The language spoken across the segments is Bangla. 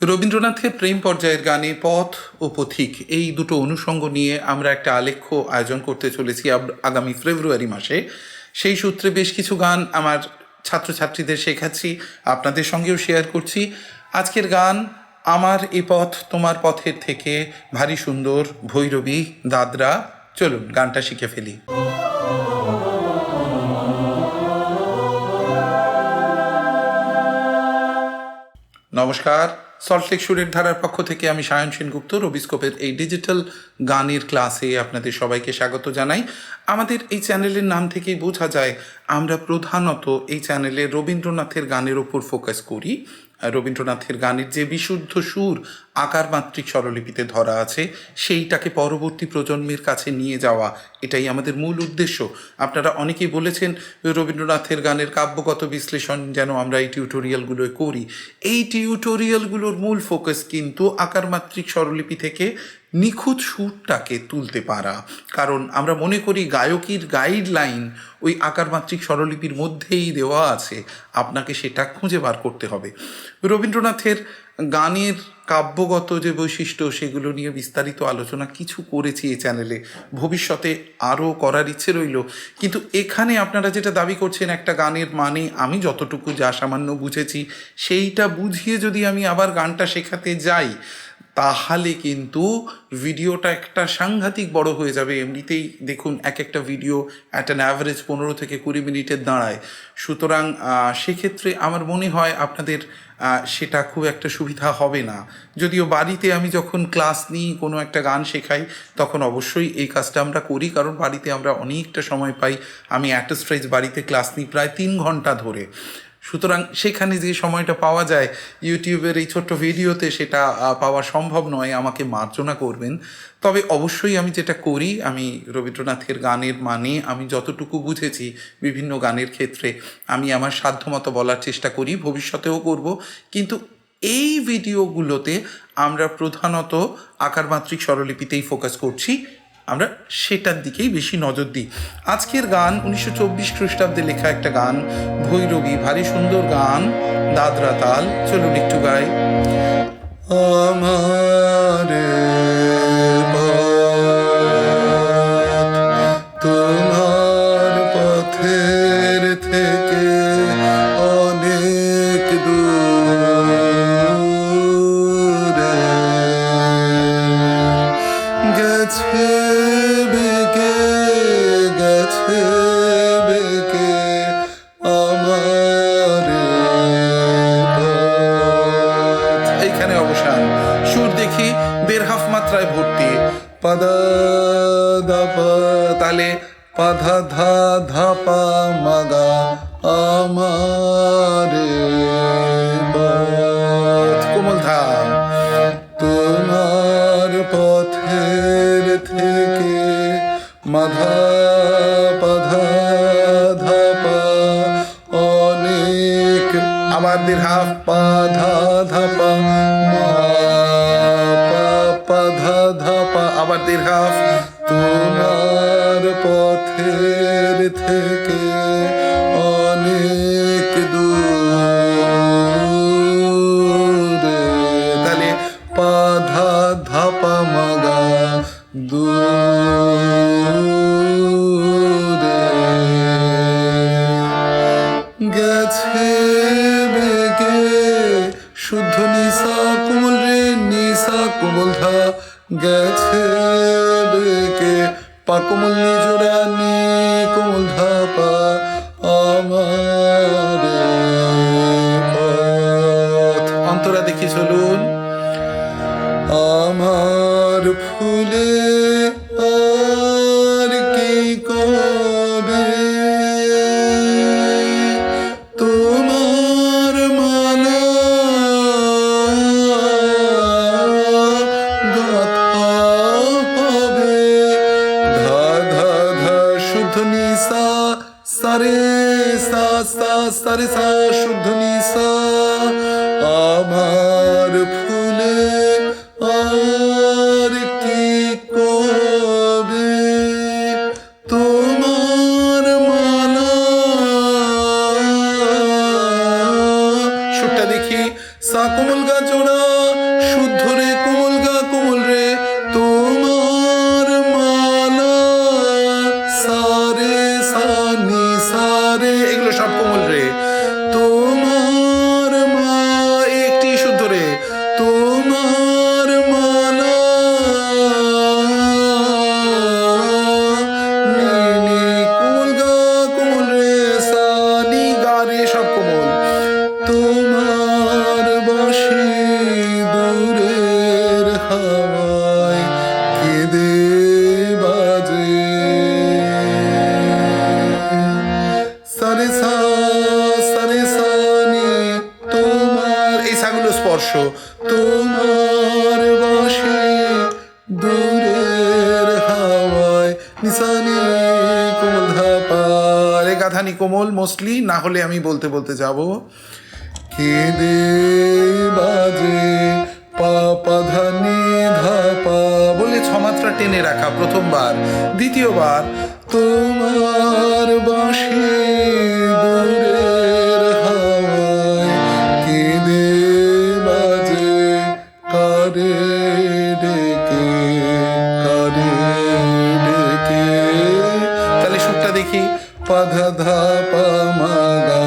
রবীন্দ্রনাথের প্রেম পর্যায়ের গানে পথ ও পথিক এই দুটো অনুষঙ্গ নিয়ে আমরা একটা আলেখ্য আয়োজন করতে চলেছি আগামী ফেব্রুয়ারি মাসে। সেই সূত্রে বেশ কিছু গান আমার ছাত্রছাত্রীদের শেখাচ্ছি, আপনাদের সঙ্গেও শেয়ার করছি। আজকের গান, আমার এ পথ তোমার পথের থেকে, ভারী সুন্দর, ভৈরবী, দাদরা। চলুন, গানটা শিখে ফেলি। নমস্কার। সল্টলেক সুরের ধারার পক্ষ থেকে আমি সায়ন সেনগুপ্ত রবিস্কোপের এই ডিজিটাল গানের ক্লাসে আপনাদের সবাইকে স্বাগত জানাই। আমাদের এই চ্যানেলের নাম থেকেই বোঝা যায়, আমরা প্রধানত এই চ্যানেলে রবীন্দ্রনাথের গানের ওপর ফোকাস করি। রবীন্দ্রনাথের গানের যে বিশুদ্ধ সুর, আকার মাত্রিক স্বরলিপিতে ধরা আছে, সেইটাকে পরবর্তী প্রজন্মের কাছে নিয়ে যাওয়া, এটাই আমাদের মূল উদ্দেশ্য। আপনারা অনেকেই বলেছেন, রবীন্দ্রনাথের গানের কাব্যগত বিশ্লেষণ যেন আমরা এই টিউটোরিয়ালগুলো করি। এই টিউটোরিয়ালগুলোর মূল ফোকাস কিন্তু আকার মাত্রিক স্বরলিপি থেকে নিখুঁত সুরটাকে তুলতে পারা। কারণ আমরা মনে করি গায়কীর গাইডলাইন ওই আকার মাত্রিক স্বরলিপির মধ্যেই দেওয়া আছে। আপনাকে সেটা খুঁজে বার করতে হবে। রবীন্দ্রনাথের গানের কাব্যগত যে বৈশিষ্ট্য, সেগুলো নিয়ে বিস্তারিত আলোচনা কিছু করেছি এই চ্যানেলে ভবিষ্যতে আরও করার ইচ্ছে রইল। কিন্তু এখানে আপনারা যেটা দাবি করছেন, একটা গানের মানে আমি যতটুকু যা সামান্য বুঝেছি, সেইটা বুঝিয়ে যদি আমি আবার গানটা শেখাতে যাই তাহলে কিন্তু ভিডিওটা একটা সাংঘাতিক বড় হয়ে যাবে। এমনিতেই দেখুন এক একটা ভিডিও অ্যাট অ্যান অ্যাভারেজ পনেরো থেকে কুড়ি মিনিটের দাঁড়ায়। সুতরাং সেক্ষেত্রে আমার মনে হয় আপনাদের সেটা খুব একটা সুবিধা হবে না। যদিও বাড়িতে আমি যখন ক্লাস নিই, কোনো একটা গান শেখাই, তখন অবশ্যই এই কাজটা আমরা করি, কারণ বাড়িতে আমরা অনেকটা সময় পাই। আমি অ্যাট স্ট্রেচ বাড়িতে ক্লাস নিই প্রায় তিন ঘণ্টা ধরে। সুতরাং সেখানে যে সময়টা পাওয়া যায়, ইউটিউবের এই ছোট্ট ভিডিওতে সেটা পাওয়া সম্ভব নয়, আমাকে মার্জনা করবেন। তবে অবশ্যই আমি যেটা করি, আমি রবীন্দ্রনাথের গানের মানে আমি যতটুকু বুঝেছি বিভিন্ন গানের ক্ষেত্রে, আমি আমার সাধ্যমতো বলার চেষ্টা করি, ভবিষ্যতেও করব। কিন্তু এই ভিডিওগুলোতে আমরা প্রধানত আকারমাত্রিক স্বরলিপিতেই ফোকাস করছি। আমরা সেটার দিকেই বেশি নজর দিই। আজকের গান উনিশশো চব্বিশ খ্রিস্টাব্দে লেখা একটা গান, ভৈরবী, ভারী সুন্দর গান, দাদরা তাল। চলুন একটু গাই। আমার পথ কোমল ধা তোমার পথের থেকে মাধা পাধা ধাপা অনেক আবার দীর্ঘা পাধা ধাপা পা পাধা ধাপা আবার দের অন্তরা দেখি চলুন। আমার সারে সা সা সারে সা শুদ্ধ নিশা আমার সারে তোমার এই স্পর্শ, তোমার বসে কোমল কোমল মোস্টলি না হলে আমি বলতে বলতে যাব। কেঁদে বাজে ধানি ধাপা বলে ছমাত্রা টেনে রাখা প্রথমবার, দ্বিতীয়বার, তোমার হাওয়ায় কেঁদে ডেকে ডেকে। তাহলে সুরটা দেখি ধা পা গা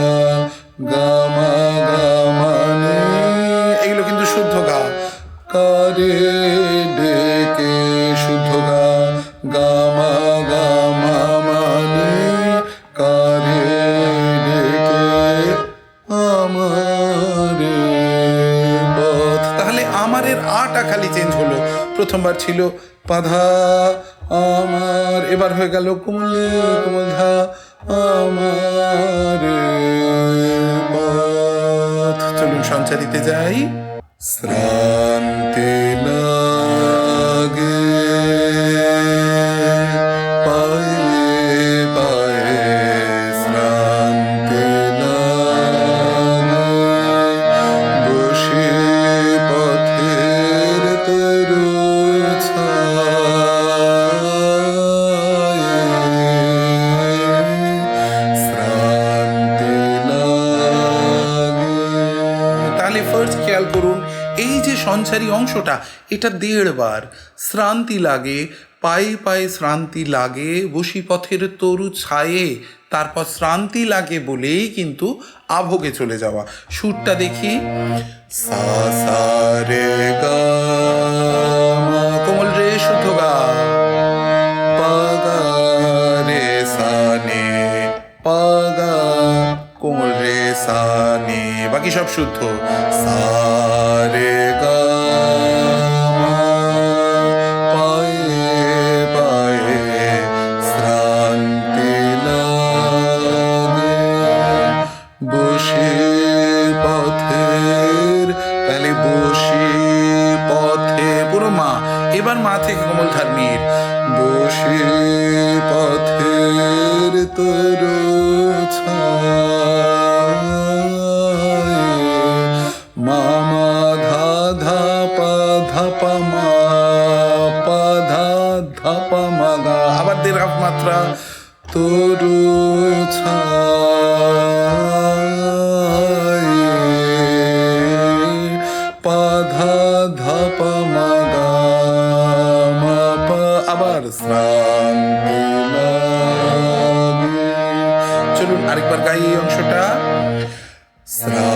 মানে এগুলো কিন্তু শুদ্ধ গা। কারে ডেকে শুদ্ধ গা গা মা গা মা মানে কারে ডেকে আমারে পথ। তাহলে আমারের আটা খালি চেঞ্জ হলো। প্রথমবার ছিল পাধা আমার, এবার হয়ে গেল কুমলি কুমধা আমার চলুন সঞ্চারিতে যাই। শ্রান্তি খেয়াল করুন, এই যে সঞ্চারী অংশটা, এটা দেড়বার শ্রান্তি লাগে, পায়ে পায়ে শ্রান্তি লাগে বসি পথের তরু ছায়ে, তারপর শ্রান্তি লাগে বলেই কিন্তু আভোগে চলে যাওয়া। সুরটা দেখি। কোমল রে, শুদ্ধ গা। কোমল রে সানে বাকি সব শুদ্ধ। সা রে গা এবার মা কোমল ধার্মির বসে পথের তোর আবার লাগে চলুন আরেকবার গাই এই অংশটা। শ্রান্তি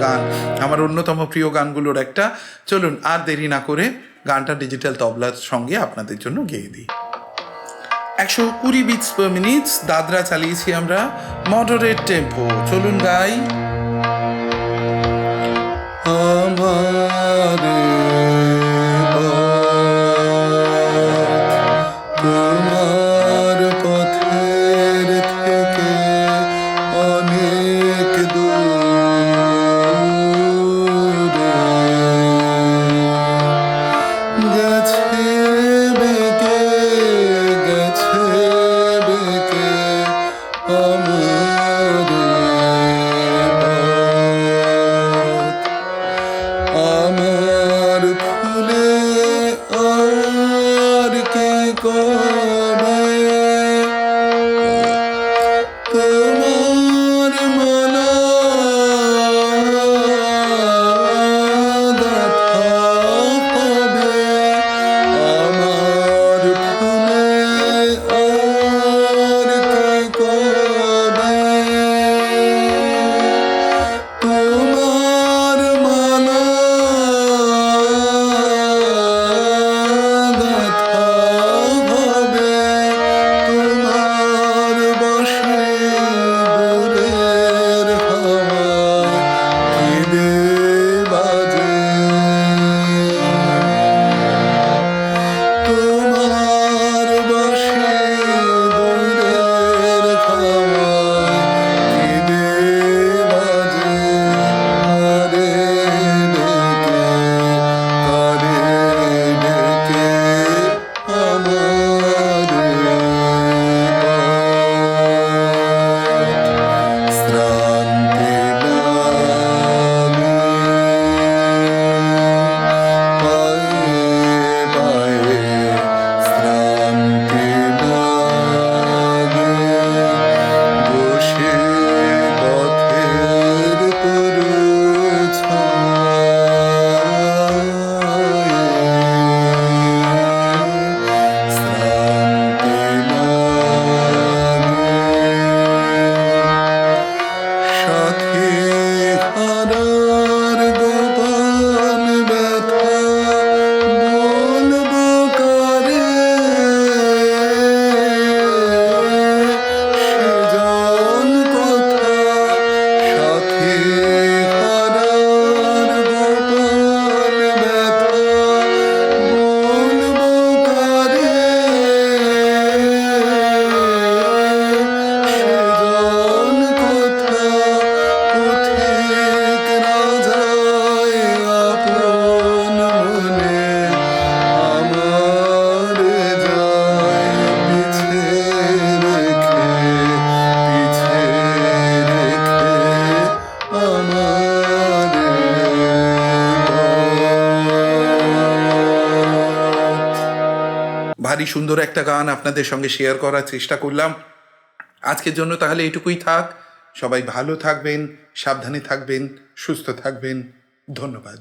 গান, আমার অন্যতম প্রিয় গানগুলোর একটা। চলুন, আর দেরি না করে গানটা ডিজিটাল তবলার সঙ্গে আপনাদের জন্য গেয়ে দিই। একশো কুড়ি বিটস পার মিনিট দাদরা চালিয়েছি আমরা মডারেট টেম্পো চলুন গাই। Oh. ভারী সুন্দর একটা গান আপনাদের সঙ্গে শেয়ার করার চেষ্টা করলাম। আজকের জন্য তাহলে এটুকুই থাক। সবাই ভালো থাকবেন, সাবধানে থাকবেন, সুস্থ থাকবেন। ধন্যবাদ।